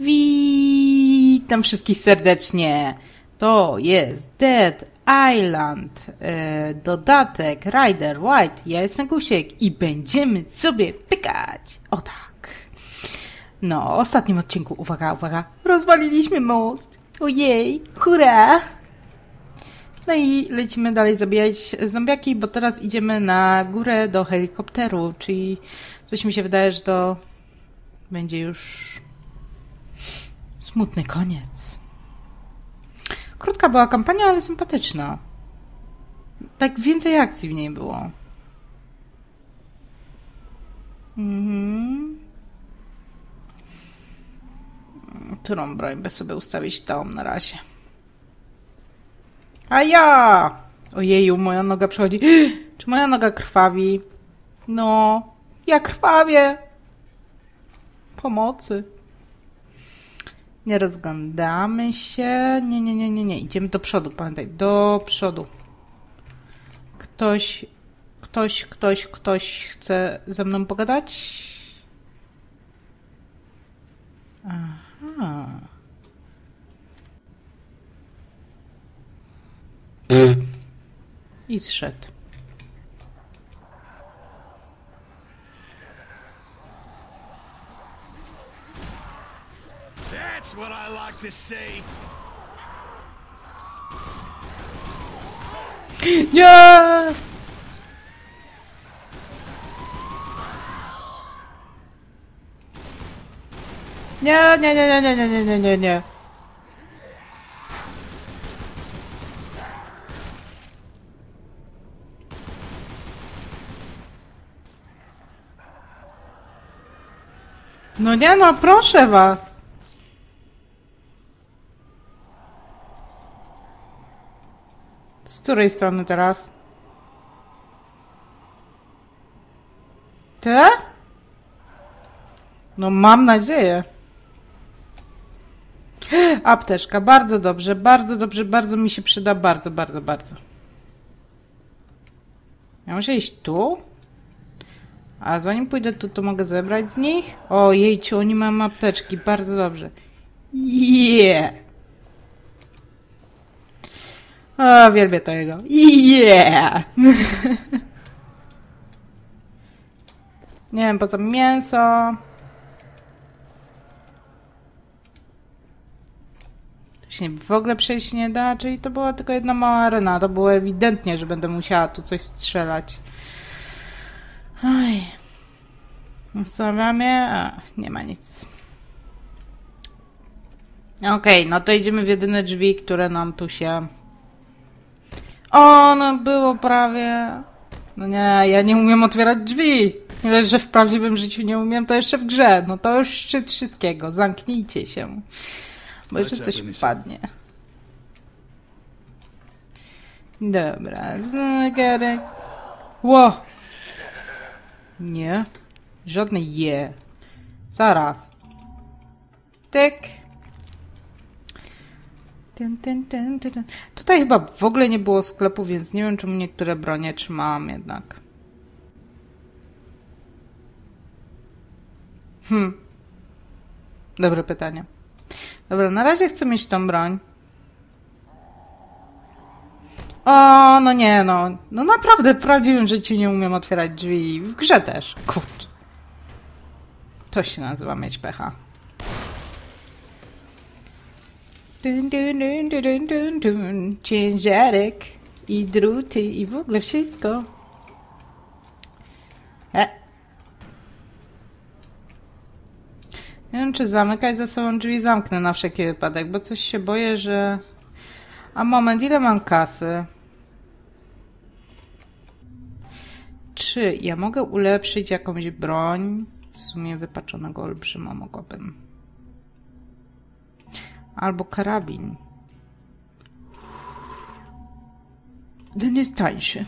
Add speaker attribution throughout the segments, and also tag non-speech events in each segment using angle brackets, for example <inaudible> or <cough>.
Speaker 1: Witam wszystkich serdecznie. To jest Dead Island, e, dodatek Rider White. Ja jestem Gusiek i będziemy sobie pykać. O tak. No, w ostatnim odcinku, uwaga, uwaga, rozwaliliśmy most. Ojej, hurra! No i lecimy dalej zabijać zombiaki, bo teraz idziemy na górę do helikopteru, czyli coś mi się wydaje, że to będzie już smutny koniec. Krótka była kampania, ale sympatyczna. Tak więcej akcji w niej było. Mhm. Którą broń by sobie ustawić tą na razie? A ja! Ojeju, moja noga przechodzi. <gasps> Czy moja noga krwawi? No, ja krwawię. Pomocy. Nie rozglądamy się. Nie, nie, nie, nie, nie. Idziemy do przodu, pamiętaj. Do przodu. Ktoś, ktoś, ktoś, ktoś chce ze mną pogadać? Aha. I zszedł.
Speaker 2: That's what I like to see.
Speaker 1: Nie! Nie, nie, nie, nie, nie, nie, nie, nie, nie. No nie no, proszę was. Z której strony teraz? Ty? No mam nadzieję. <gasps> Apteczka, bardzo dobrze, bardzo dobrze, bardzo mi się przyda, bardzo, bardzo, bardzo. Ja muszę iść tu? A zanim pójdę tu, to mogę zebrać z nich? O, jejciu, oni mają apteczki, bardzo dobrze. Yeah! O, wielbię to jego. Yeah! Nie wiem, po co mi mięso. To się w ogóle przejść nie da, czyli to była tylko jedna mała arena. To było ewidentnie, że będę musiała tu coś strzelać. Oj. Ustawiamy. A, nie ma nic. Okej, no to idziemy w jedyne drzwi, które nam tu się... O, no było prawie. No nie, ja nie umiem otwierać drzwi. Nie dość, że w prawdziwym życiu nie umiem, to jeszcze w grze. No to już szczyt wszystkiego. Zamknijcie się. Bo jeszcze coś wpadnie. Dobra, zegarek. Ło! Nie. Żadne je. Zaraz. Tyk. Ten, ten, ten, ten, ten. Tutaj chyba w ogóle nie było sklepu, więc nie wiem, czemu niektóre bronie trzymałam jednak. Hmm. Dobre pytanie. Dobra, na razie chcę mieć tą broń. O, no nie, no. No naprawdę, w prawdziwym życiu nie umiem otwierać drzwi. W grze też. Kurczę. To się nazywa mieć pecha. Dun, dun, dun, dun, dun, dun. Ciężarek i druty i w ogóle wszystko. E. Nie wiem, czy zamykać za sobą drzwi zamknę na wszelki wypadek, bo coś się boję, że... A moment, ile mam kasy? Czy ja mogę ulepszyć jakąś broń? W sumie wypaczonego olbrzyma mogłabym. Albo karabin. Ten jest tańszy.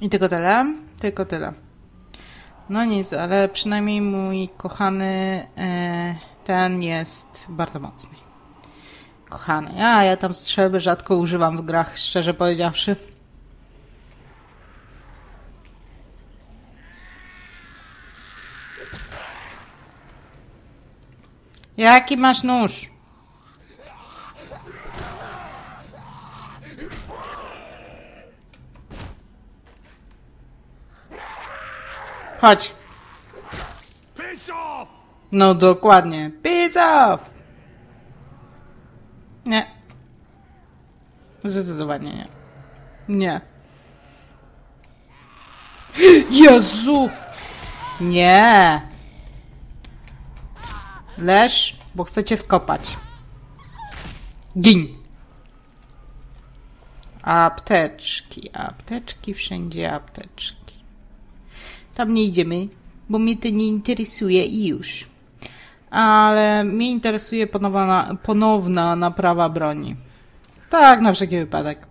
Speaker 1: I tylko tyle? Tylko tyle. No nic, ale przynajmniej mój kochany e, ten jest bardzo mocny. Kochany. Ja, ja tam strzelby rzadko używam w grach, szczerze powiedziawszy. Jaki masz nóż? Chodź.
Speaker 2: Piss!
Speaker 1: No dokładnie. Peace off! Nie. Zdecydowanie nie. Nie. <gasps> Jezu! Nie! Leż, bo chcecie skopać. Gin! Apteczki, apteczki, wszędzie apteczki. Tam nie idziemy, bo mnie to nie interesuje i już. Ale mnie interesuje ponowna, ponowna naprawa broni. Tak, na wszelki wypadek.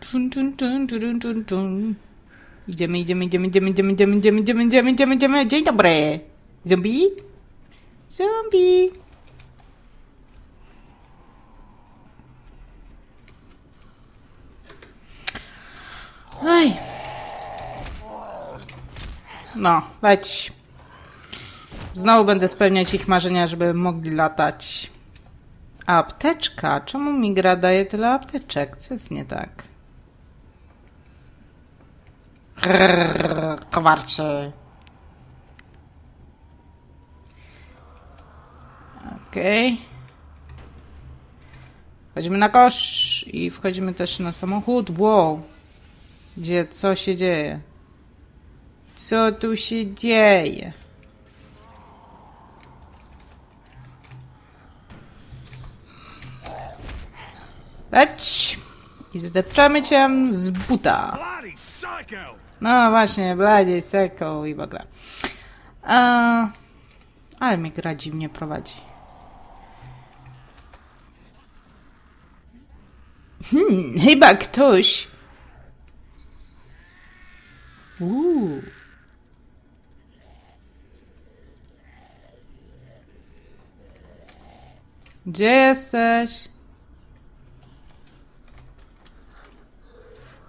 Speaker 1: Tun, tun, tun, turun, tun, tun. Idziemy, idziemy, idziemy, idziemy, idziemy, idziemy, idziemy, idziemy, idziemy, idziemy, idziemy. Dzień dobry. Zombie? Zombie. Oj. No, leć. Znowu będę spełniać ich marzenia, żeby mogli latać. A apteczka? Czemu mi gra daje tyle apteczek? Co jest nie tak? Kowarczy. Okej. Wchodzimy na kosz i wchodzimy też na samochód. Wow. Gdzie, co się dzieje? Co tu się dzieje? Leć! I zdepczemy cię z buta. No właśnie, Blady, Seko i w ogóle. A, ale mnie gra dziwnie prowadzi. Hmm, chyba ktoś. Uuu. Gdzie jesteś?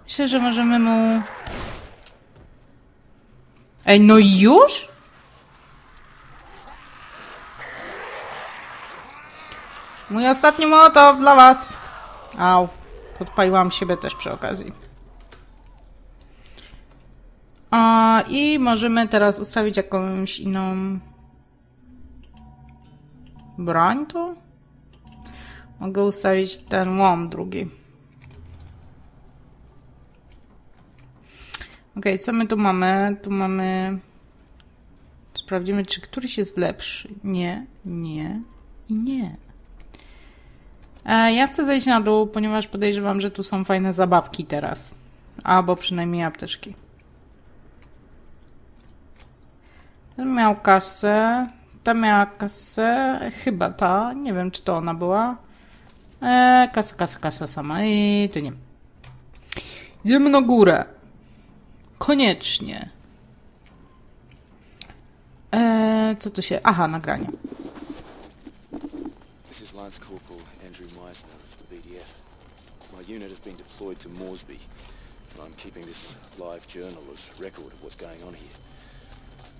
Speaker 1: Myślę, że możemy mu... Ej, no już? Mój ostatni mołotow dla was. Au. Podpaliłam siebie też przy okazji. A, I możemy teraz ustawić jakąś inną broń tu. Mogę ustawić ten łom drugi. Okej, co my tu mamy? Tu mamy... Sprawdzimy, czy któryś jest lepszy. Nie, nie i nie. E, ja chcę zejść na dół, ponieważ podejrzewam, że tu są fajne zabawki teraz. Albo przynajmniej apteczki. Ten miał kasę. Ta miała kasę. Chyba ta. Nie wiem, czy to ona była. E, kasa, kasa, kasa sama. I tu nie. Idziemy na górę. Koniecznie. E, co tu się... Aha, nagranie.
Speaker 3: This is Lance Corporal Andrew Meisner of the BDF. My unit has been deployed to Moresby, and I'm keeping this live journal as record of what's going on here.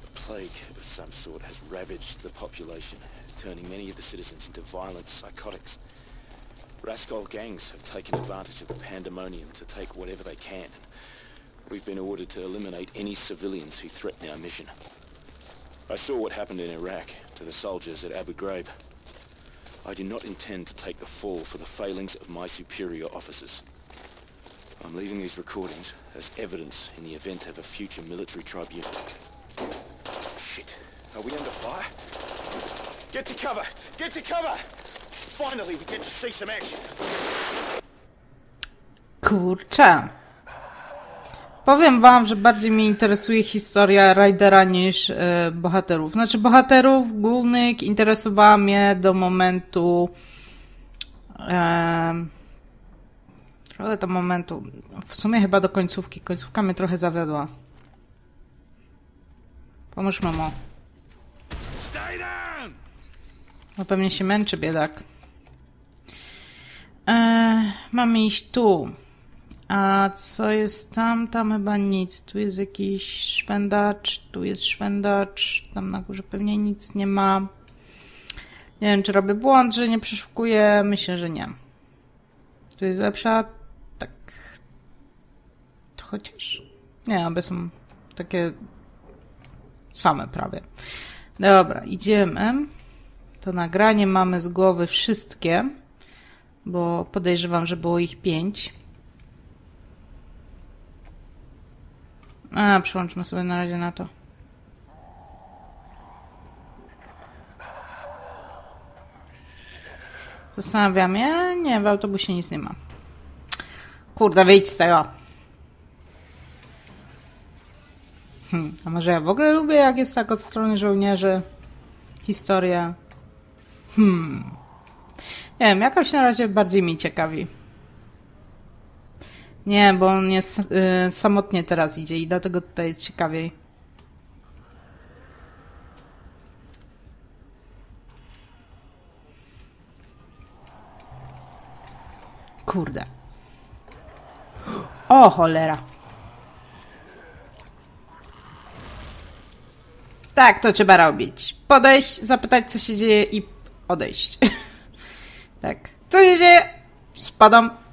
Speaker 3: A plague of some sort has ravaged the population, turning many of the citizens into violent psychotics. Rascal gangs have taken advantage of the pandemonium to take whatever they can, and we've been ordered to eliminate any civilians who threaten our mission. I saw what happened in Iraq to the soldiers at Abu Ghraib. I do not intend to take the fall for the failings of my superior officers. I'm leaving these recordings as evidence in the event of a future military tribunal. Shit. Are we under fire? Get to cover! Get to cover! Finally, we get to see some action.
Speaker 1: Kurczę. Powiem wam, że bardziej mnie interesuje historia Raidera niż e, bohaterów. Znaczy bohaterów głównych interesowała mnie do momentu e, trochę do momentu w sumie chyba do końcówki. Końcówka mnie trochę zawiodła. Pomóż mamo. No pewnie się męczy biedak. E, mamy iść tu. A co jest tam? Tam chyba nic. Tu jest jakiś szwendacz, tu jest szwendacz, tam na górze pewnie nic nie ma. Nie wiem, czy robię błąd, że nie przeszukuję. Myślę, że nie. Tu jest lepsza. Tak. Chociaż. Nie, obie są takie same prawie. Dobra, idziemy. To nagranie mamy z głowy wszystkie, bo podejrzewam, że było ich pięć. A, przyłączmy sobie na razie na to. Zastanawiam się. Nie, w autobusie nic nie ma. Kurde, wyjdź z tego. Hmm, a może ja w ogóle lubię, jak jest tak od strony żołnierzy historia? Hmm. Nie wiem, jakoś na razie bardziej mi ciekawi. Nie, bo on jest y, samotnie teraz idzie i dlatego tutaj jest ciekawiej. Kurde. O, cholera. Tak, to trzeba robić. Podejść, zapytać, co się dzieje i odejść. <laughs> tak. Co się dzieje? Spadam.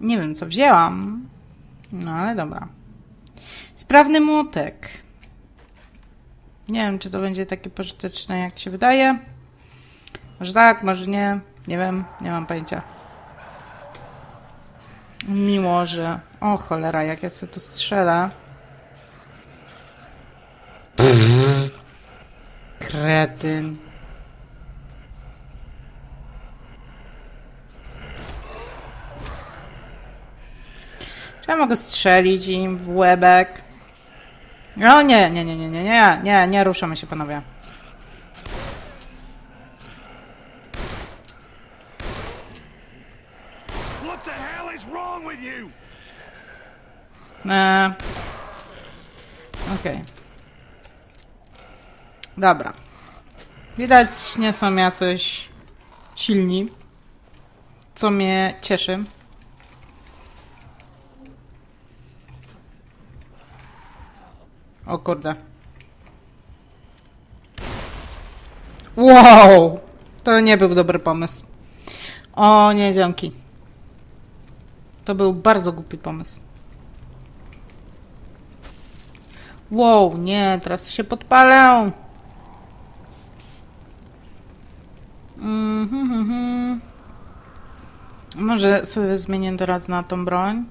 Speaker 1: Nie wiem, co wzięłam. No, ale dobra. Sprawny młotek. Nie wiem, czy to będzie takie pożyteczne, jak się wydaje. Może tak, może nie. Nie wiem, nie mam pojęcia. Miło, że... O cholera, jak ja sobie tu strzelę. Kretyn. Ja mogę strzelić im w łebek? No nie, nie, nie, nie, nie, nie, nie, nie ruszamy się panowie. Eee. Okej. Dobra. Widać, nie są jakoś silni. Co mnie cieszy. O kurde. Wow! To nie był dobry pomysł. O nie, dzięki. To był bardzo głupi pomysł. Wow, nie, teraz się podpalę. Mhm, mhm. Może sobie zmienię teraz na tą broń.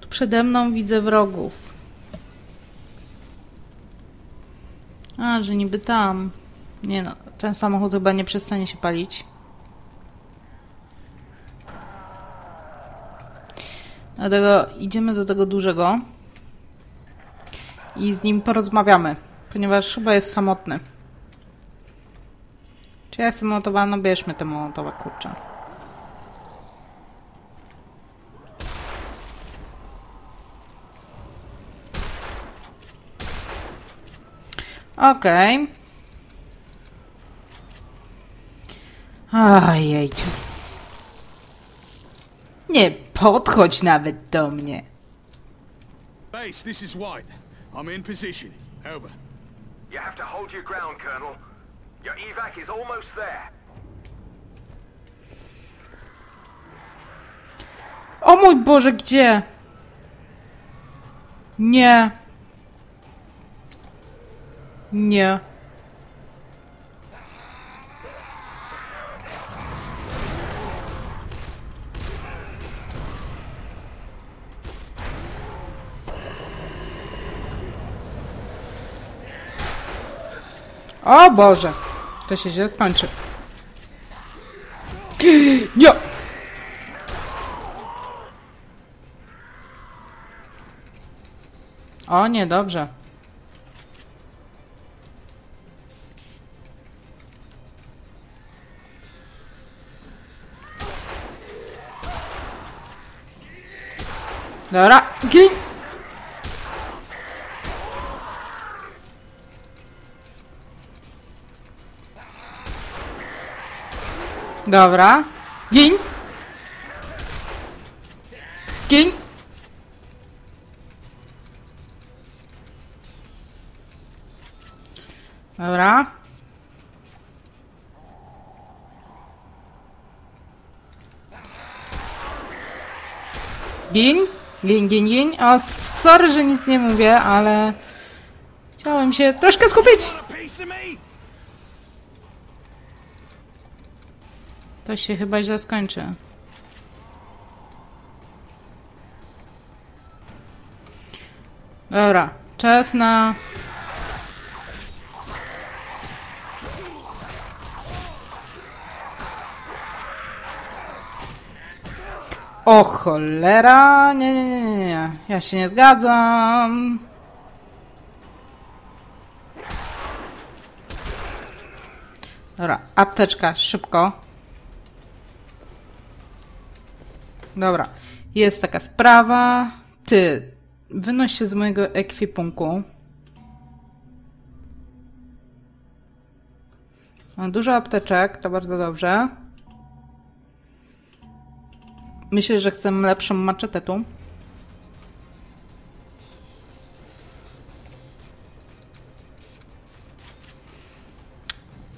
Speaker 1: Tu przede mną widzę wrogów. Że niby tam. Nie no, ten samochód chyba nie przestanie się palić. Dlatego idziemy do tego dużego i z nim porozmawiamy, ponieważ chyba jest samotny. Czy ja jestem mołotowa? No bierzmy te mołotowa, kurczę. Okej. Okay. Ojejciu. Nie podchodź nawet do mnie.
Speaker 2: Base, this is White. I'm in position. Over.
Speaker 4: You have to hold your ground, Colonel. Your evac is almost there.
Speaker 1: O mój Boże, gdzie? Nie. Nie. O Boże. To się źle skończy. <gasps> Nie. O nie, dobrze. Dobra, gin! Dobra. Gin! Gin! Dobra. Gin? Gin, gin, gin. O, sorry, że nic nie mówię, ale... Chciałem się troszkę skupić. To się chyba źle skończy. Dobra, czas na... O cholera, nie, nie, nie, nie, nie, ja się nie zgadzam. Dobra, apteczka, szybko. Dobra, jest taka sprawa. Ty, wynoś się z mojego ekwipunku. Mam dużo apteczek, to bardzo dobrze. Myślę, że chcę lepszą maczetę.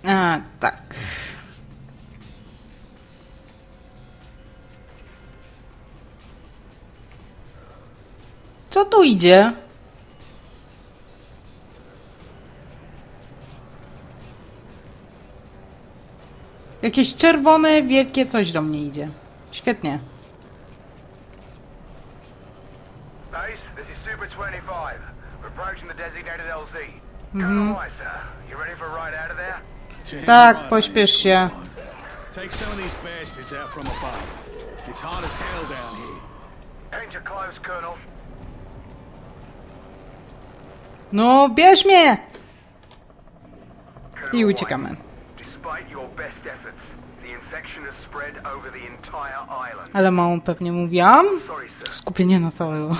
Speaker 1: A, tak. Co tu idzie? Jakieś czerwone, wielkie coś do mnie idzie. Świetnie.
Speaker 4: Base, this is Super 25. We're approaching the designated LZ. Colonel White, sir. You ready for a ride out of there?
Speaker 2: Damn
Speaker 1: Tak, pośpiesz się.
Speaker 2: Take some of these bastards out from above. It's hot as hell down here.
Speaker 4: Change your clothes, Colonel.
Speaker 1: No, bierz mnie! I uciekamy. Ale małą pewnie mówiłam. Skupienie na całego.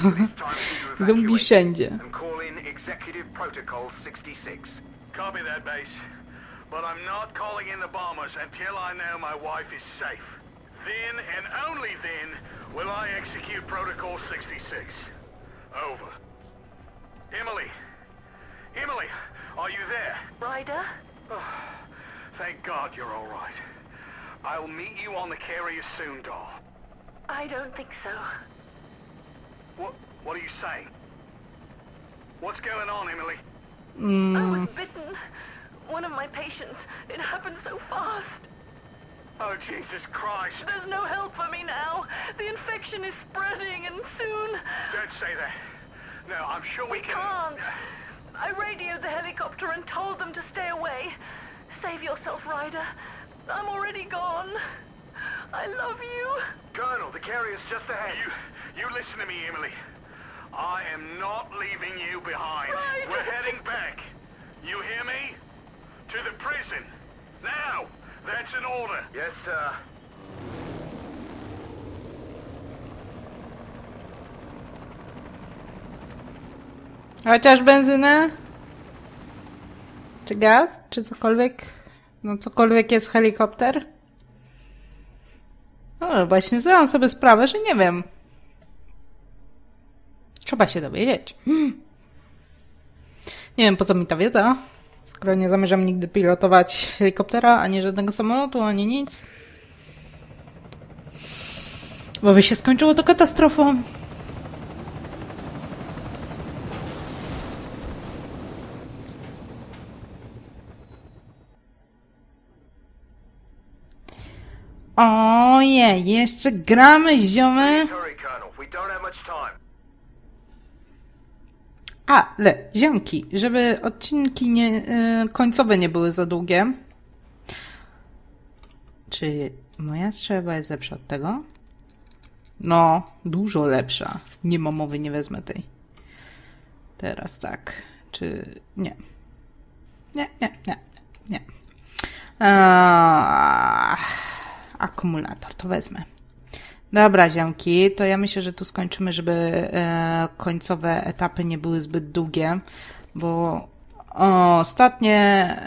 Speaker 1: <laughs> Zombie wszędzie.
Speaker 4: And call in Executive Protocol 66. Copy that, base. But I'm not calling in the bombers until I know my wife is safe. Then and only then will I execute Protocol 66. Over. Emily. Emily, are you there?
Speaker 5: Ryder?
Speaker 4: Oh, thank God you're all right. I'll meet you on the carrier soon, doll.
Speaker 5: I don't think so.
Speaker 4: What, what are you saying? What's going on, Emily?
Speaker 5: I
Speaker 1: Mm,
Speaker 5: was bitten. One of my patients. It happened so fast.
Speaker 4: Oh, Jesus Christ.
Speaker 5: There's no help for me now. The infection is spreading and soon...
Speaker 4: Don't say that. No, I'm sure we,
Speaker 5: We can't. I radioed the helicopter and told them to stay away. Save yourself, Ryder. I'm already gone. I love you.
Speaker 4: Colonel, the carrier's just ahead. You, you listen to me, Emily. I am not leaving you behind.
Speaker 5: Right.
Speaker 4: We're heading back. You hear me? To the prison. Now! That's an order. Yes, sir.
Speaker 1: chociaż benzynę? Czy gaz? Czy cokolwiek? No cokolwiek jest helikopter? No właśnie zdałam sobie sprawę, że nie wiem. Trzeba się dowiedzieć. Hmm. Nie wiem po co mi ta wiedza, skoro nie zamierzam nigdy pilotować helikoptera, ani żadnego samolotu, ani nic. Bo by się skończyło to katastrofą. Ojej, jeszcze gramy, ziomy. Ale, ziomki, żeby odcinki nie, y, końcowe nie były za długie. Czy moja strzelba jest lepsza od tego? No, dużo lepsza. Nie ma mowy, nie wezmę tej. Teraz tak. Czy nie? Nie, nie, nie, nie. Eee, akumulator to wezmę. Dobra, ziomki, to ja myślę, że tu skończymy, żeby e, końcowe etapy nie były zbyt długie, bo o, ostatnie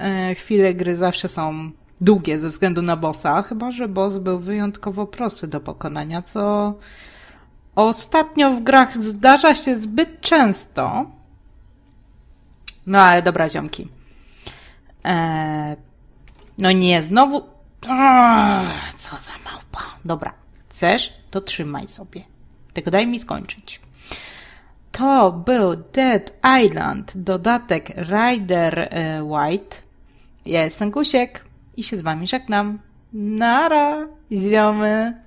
Speaker 1: e, chwile gry zawsze są długie ze względu na bossa, chyba że boss był wyjątkowo prosty do pokonania, co ostatnio w grach zdarza się zbyt często. No ale dobra, ziomki. Eee, no nie, znowu... Ach, co za małpa. Dobra, chcesz? To trzymaj sobie. Tylko daj mi skończyć. To był Dead Island, dodatek Rider e, White. Ja jestem Gusiek i się z wami żegnam. Nara, ziomy.